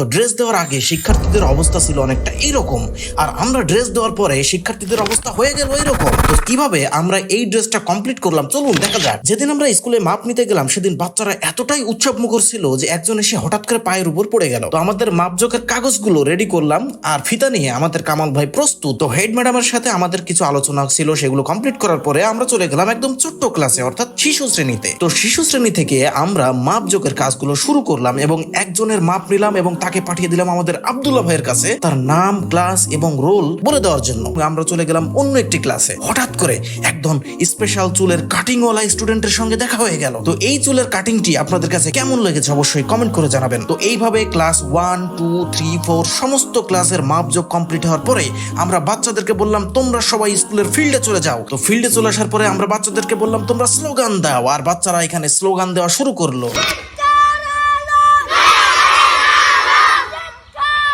তো ড্রেস দেওয়ার আগে শিক্ষার্থীদের অবস্থা ছিল অনেকটা এইরকম। আর আমরা ড্রেস দেওয়ার পরে শিক্ষার্থীদের অবস্থা হয়ে গেল এইরকম। তো কীভাবে আমরা এই ড্রেসটা কমপ্লিট করলাম? চলুন, দেখা যাক। যেদিন আমরা স্কুলে মাপ নিতে গেলাম, সেদিন বাচ্চারা এতটাই উৎসব মুখর ছিল যে একজন এসে হঠাৎ করে পায়ের উপর পড়ে গেল। তো আমাদের মাপজোকের কাগজগুলো রেডি করলাম, আর ফিতা নিয়ে আমাদের কামাল ভাই প্রস্তুত। তো হেড ম্যাডামের সাথে আমাদের কিছু আলোচনা ছিল, সেগুলো কমপ্লিট করার পরে আমরা চলে গেলাম একদম ছোট্ট ক্লাসে অর্থাৎ শিশু শ্রেণীতে। তো শিশু শ্রেণি থেকে আমরা মাপজোকের কাজগুলো শুরু করলাম এবং একজনের মাপ নিলাম এবং তাকে পাঠিয়ে দিলাম আমাদের আব্দুল্লাহ ভাইয়ের কাছে তার নাম ক্লাস এবং রোল বলে দেওয়ার জন্য। আমরা চলে গেলাম অন্য একটি ক্লাসে হঠাৎ করে একদম স্পেশাল চুলের কাটিং ওয়ালা স্টুডেন্টের সঙ্গে দেখা হয়ে গেল। তো এই চুলের কাটিংটি আপনাদের কাছে কেমন লেগেছে অবশ্যই কমেন্ট করে জানাবেন। তো এইভাবে class one two three four সমস্ত ক্লাসের মাপযোগ কমপ্লিট হওয়ার পরে আমরা বাচ্চাদেরকে বললাম, তোমরা সবাই স্কুলের ফিল্ডে চলে যাও। তো ফিল্ডে চলে আসার পরে আমরা বাচ্চাদেরকে বললাম, তোমরা স্লোগান দাও। আর বাচ্চারা এখানে স্লোগান দেওয়া শুরু করল।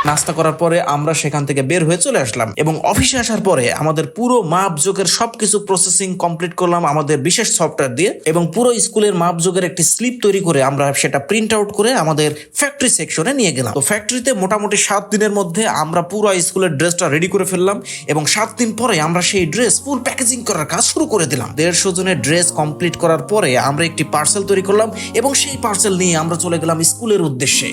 নাস্তা করার পরে আমরা সেখান থেকে বের হয়ে চলে আসলাম এবং অফিসে আসার পরে আমাদের পুরো মাপ যোগের সবকিছু প্রসেসিং কমপ্লিট করলাম আমাদের বিশেষ সফটওয়্যার দিয়ে এবং পুরো স্কুলের মাপ যোগের একটি স্লিপ তৈরি করে আমরা সেটা প্রিন্ট আউট করে আমাদের ফ্যাক্টরি সেকশনে নিয়ে গেলাম। তো ফ্যাক্টরিতে মোটামুটি সাত দিনের মধ্যে আমরা পুরো স্কুলের ড্রেসটা রেডি করে ফেললাম এবং সাত দিন পরে আমরা সেই ড্রেস ফুল প্যাকেজিং করার কাজ শুরু করে দিলাম। দেড়শো জনের ড্রেস কমপ্লিট করার পরে আমরা একটি পার্সেল তৈরি করলাম এবং সেই পার্সেল নিয়ে আমরা চলে গেলাম স্কুলের উদ্দেশ্যে।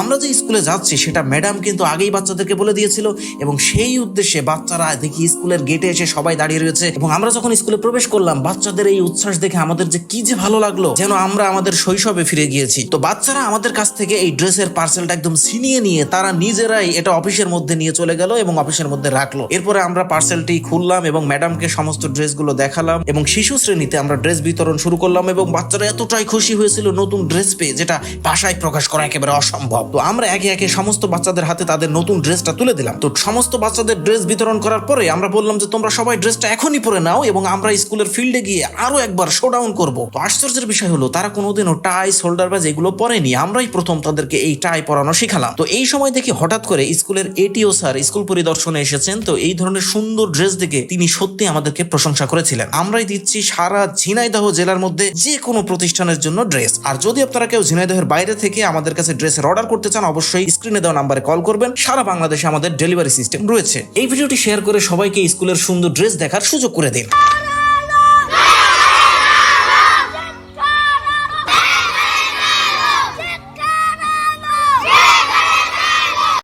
আমরা যে স্কুলে যাচ্ছি সেটা ম্যাডাম আগেই বাচ্চাদেরকে বলে দিয়েছিল এবং সেই উদ্দেশ্যে বাচ্চারা দেখি স্কুলের গেটে এসে সবাই দাঁড়িয়ে রয়েছে এবং আমরা যখন স্কুলে প্রবেশ করলাম, বাচ্চাদের এই উচ্ছ্বাস দেখে আমাদের যে কি যে ভালো লাগল, যেন আমরা আমাদের শৈশবে ফিরে গিয়েছি। তো বাচ্চারা আমাদের কাছ থেকে এই ড্রেসের পার্সেলটা একদম ছিনিয়ে নিয়ে তারা নিজেরাই এটা অফিসের মধ্যে নিয়ে চলে গেল এবং অফিসের মধ্যে রাখল। এরপরে আমরা পার্সেলটি খুললাম এবং ম্যাডামকে সমস্ত ড্রেসগুলো দেখালাম এবং শিশু শ্রেণীতে আমরা ড্রেস বিতরণ শুরু করলাম এবং বাচ্চারা এতটাই খুশি হয়েছিল নতুন ড্রেস পেয়ে, যেটা ভাষায় প্রকাশ করা একেবারে অসম্ভব। তো আমরা একে একে সমস্ত বাচ্চাদের হাতে তাদের নতুন ড্রেসটা তুলে দিলাম। তো সমস্ত বাচ্চাদের ড্রেস বিতরণ করার পরে আমরা বললাম যে, তোমরা সবাই ড্রেসটা এখনই পরে নাও এবং আমরা স্কুলের ফিল্ডে গিয়ে আরও একবার শোডাউন করব। তো আশ্চর্যের বিষয় হলো, তারা কোনোদিনও টাই শোল্ডার বাজ এগুলো পরেনি। আমরাই প্রথম তাদেরকে এই টাই পরানো শিখালাম। তো এই সময় দেখি হঠাৎ করে স্কুলের এটিও স্যার স্কুল পরিদর্শনে এসেছেন। তো এই ধরনের সুন্দর ড্রেস দেখে তিনি সত্যি আমাদেরকে প্রশংসা করেছিলেন। আমরাই দিচ্ছি সারা ঝিনাইদহ জেলার মধ্যে যে কোনো প্রতিষ্ঠানের জন্য ড্রেস। আর যদি আপনারা কেউ ঝিনাইদহের বাইরে থেকে আমাদের কাছে ড্রেসের অর্ডার করতে চান, অবশ্যই স্ক্রিনে দেওয়া নাম্বারে কল করবেন, সারা বাংলাদেশে আমাদের ডেলিভারি সিস্টেম রয়েছে। এই ভিডিওটি শেয়ার করে সবাইকে স্কুলের সুন্দর ড্রেস দেখার সুযোগ করে দিন।